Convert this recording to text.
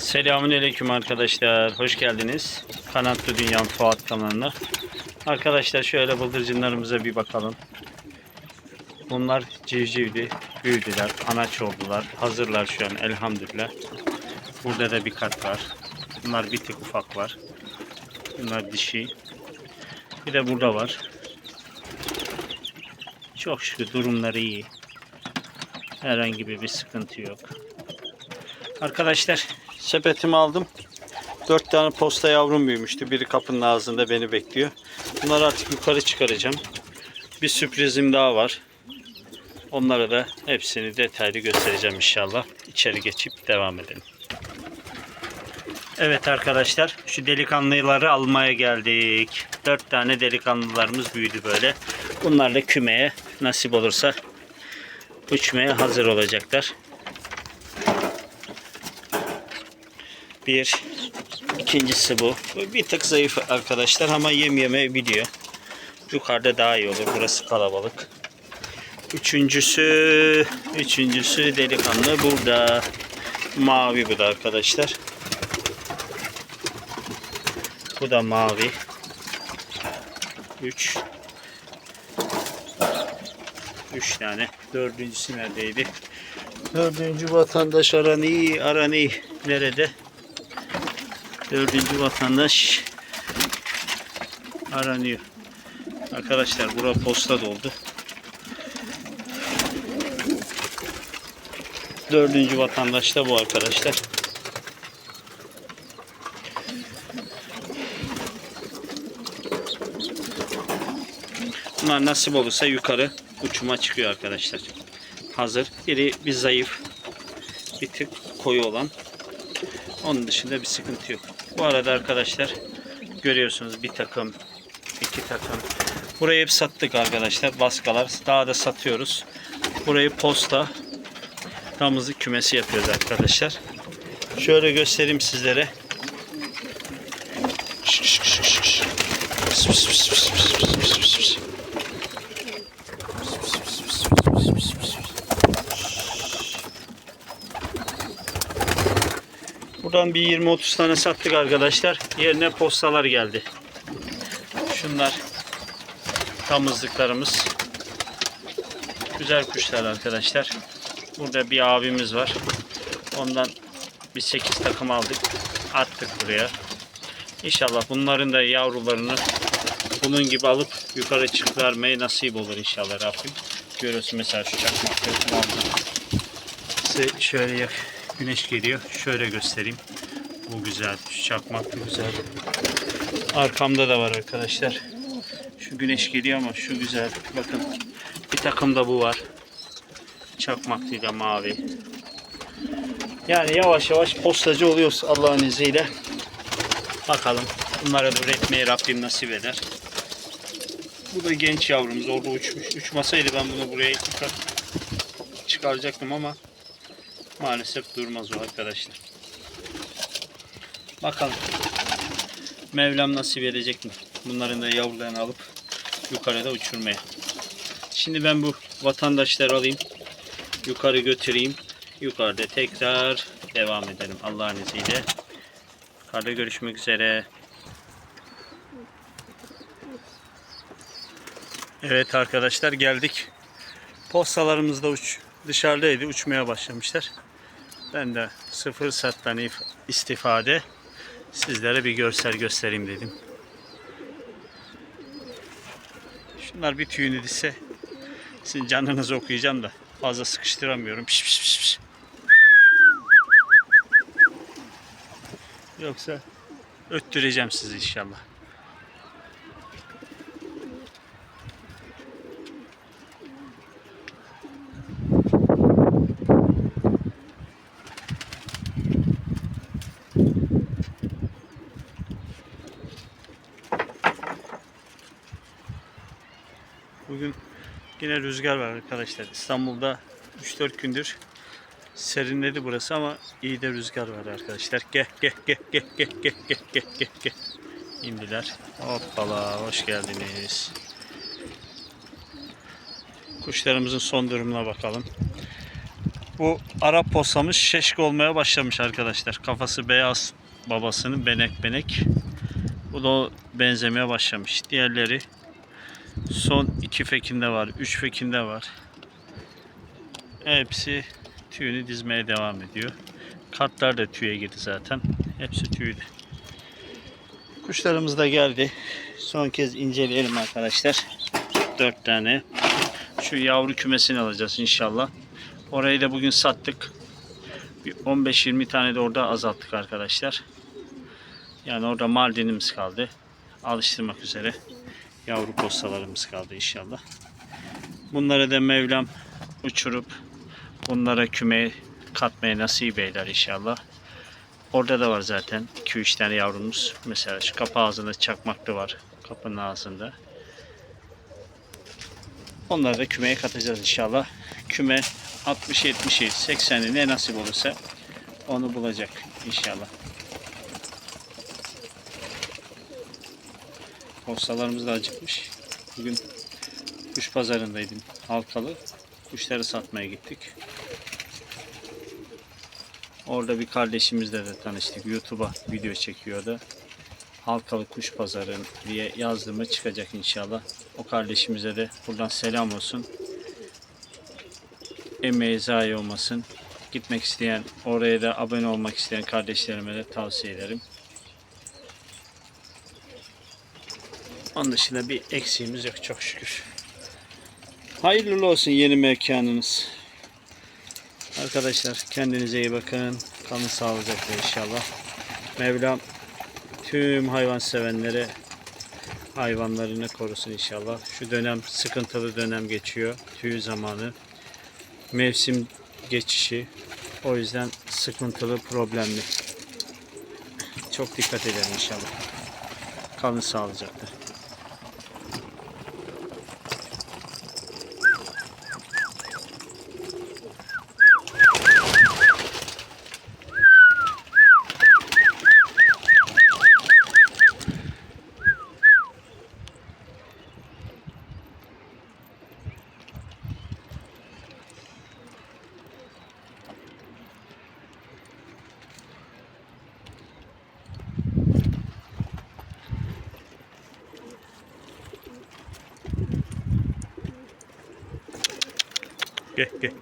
Selamünaleyküm arkadaşlar. Hoş geldiniz. Kanatlı Dünya Fuat kanalına. Arkadaşlar şöyle bıldırcınlarımıza bir bakalım. Bunlar civcivdi. Büyüdüler. Anaç oldular. Hazırlar şu an elhamdülillah. Burada da bir kat var. Bunlar bir tık ufak var. Bunlar dişi. Bir de burada var. Çok şükür durumları iyi. Herhangi bir sıkıntı yok. Arkadaşlar sepetimi aldım. Dört tane posta yavrum büyümüştü. Biri kapının ağzında beni bekliyor. Bunları artık yukarı çıkaracağım. Bir sürprizim daha var. Onlara da hepsini detaylı göstereceğim inşallah. İçeri geçip devam edelim. Evet arkadaşlar şu delikanlıları almaya geldik. Dört tane delikanlılarımız büyüdü böyle. Bunlar da kümeye nasip olursa uçmaya hazır olacaklar. Bir. ikincisi bu. Bir tık zayıf arkadaşlar ama yem yemeyi biliyor. Yukarıda daha iyi olur. Burası kalabalık. Üçüncüsü, üçüncüsü delikanlı burada. Mavi bu da arkadaşlar. Bu da mavi. Üç. Üç tane. Dördüncüsü neredeydi? Dördüncü vatandaş Arani, Arani nerede? Dördüncü vatandaş aranıyor. Arkadaşlar bura posta doldu. Dördüncü vatandaş da bu arkadaşlar. Bunlar nasip olursa yukarı uçuma çıkıyor arkadaşlar. Hazır. Biri bir zayıf, bir tık koyu olan. Onun dışında bir sıkıntı yok. Bu arada arkadaşlar görüyorsunuz bir takım, iki takım. Burayı hep sattık arkadaşlar. Baskalar. Daha da satıyoruz. Burayı posta damızlık kümesi yapıyoruz arkadaşlar. Şöyle göstereyim sizlere. Buradan bir 20-30 tane sattık arkadaşlar. Yerine postalar geldi. Şunlar damızlıklarımız. Güzel kuşlar arkadaşlar. Burada bir abimiz var. Ondan bir 8 takım aldık. Attık buraya. İnşallah bunların da yavrularını bunun gibi alıp yukarı çıkarmayı nasip olur inşallah Rabbim. Görüyorsun mesela şu çakmakları Size şöyle yak güneş geliyor. Şöyle göstereyim. Bu güzel. Şu çakmak güzel. Arkamda da var arkadaşlar. Şu güneş geliyor ama şu güzel. Bakın bir takım da bu var. Çakmaklıyla mavi. Yani yavaş yavaş postacı oluyoruz Allah'ın izniyle. Bakalım. Bunlara da üretmeyi Rabbim nasip eder. Bu da genç yavrumuz. Orada uçmuş. Uçmasaydı ben bunu buraya çıkar, çıkaracaktım ama maalesef durmaz o arkadaşlar. Bakalım. Mevlam nasip edecek mi? Bunların da yavrularını alıp yukarıda uçurmaya. Şimdi ben bu vatandaşları alayım. Yukarı götüreyim. Yukarıda tekrar devam edelim Allah'ın izniyle. Yukarıda görüşmek üzere. Evet arkadaşlar geldik. Postalarımız da uç dışarıdaydı. Uçmaya başlamışlar. Ben de sıfır sattan if- istifade sizlere bir görsel göstereyim dedim. Şunlar bir tüyünü dise sizin canınızı okuyacağım da fazla sıkıştıramıyorum. Piş piş piş. Yoksa öttüreceğim sizi inşallah. Bugün yine rüzgar var arkadaşlar. İstanbul'da 3-4 gündür serinledi burası ama iyi de rüzgar var arkadaşlar. Gel gel gel gel gel gel gel gel gel gel. İndiler. Hoppala hoş geldiniz. Kuşlarımızın son durumuna bakalım. Bu Arap postamız şeşk olmaya başlamış arkadaşlar. Kafası beyaz babasının benek benek. Bu da benzemeye başlamış. Diğerleri son iki fekinde var. Üç fekinde var. Hepsi tüyünü dizmeye devam ediyor. Kartlar da tüye girdi zaten. Hepsi tüydü. Kuşlarımız da geldi. Son kez inceleyelim arkadaşlar. Dört tane. Şu yavru kümesini alacağız inşallah. Orayı da bugün sattık. Bir 15-20 tane de orada azalttık arkadaşlar. Yani orada Mardin'imiz kaldı. Alıştırmak üzere. Yavru postalarımız kaldı inşallah. Bunları da Mevlam uçurup bunlara kümeye katmaya nasip eyler inşallah. Orada da var zaten 2-3 tane yavrumuz. Mesela şu kapı ağzında çakmaklı var. Kapının ağzında. Onları da kümeye katacağız inşallah. Küme 60 70 80'i ne nasip olursa onu bulacak inşallah. Postalarımız da acıkmış. Bugün kuş pazarındaydım. Halkalı. Kuşları satmaya gittik. Orada bir kardeşimizle de tanıştık. YouTube'a video çekiyordu. Halkalı Kuş Pazarı diye yazdığımı çıkacak inşallah. O kardeşimize de buradan selam olsun. Emeği zayi olmasın. Gitmek isteyen, oraya da abone olmak isteyen kardeşlerime de tavsiye ederim. Onun dışında bir eksiğimiz yok çok şükür. Hayırlı olsun yeni mekanınız. Arkadaşlar kendinize iyi bakın. Kalın sağlıcakla inşallah. Mevlam tüm hayvan sevenlere hayvanlarını korusun inşallah. Şu dönem sıkıntılı dönem geçiyor. Tüy zamanı. Mevsim geçişi. O yüzden sıkıntılı, problemli. Çok dikkat edelim inşallah. Kalın sağlıcakla. 给给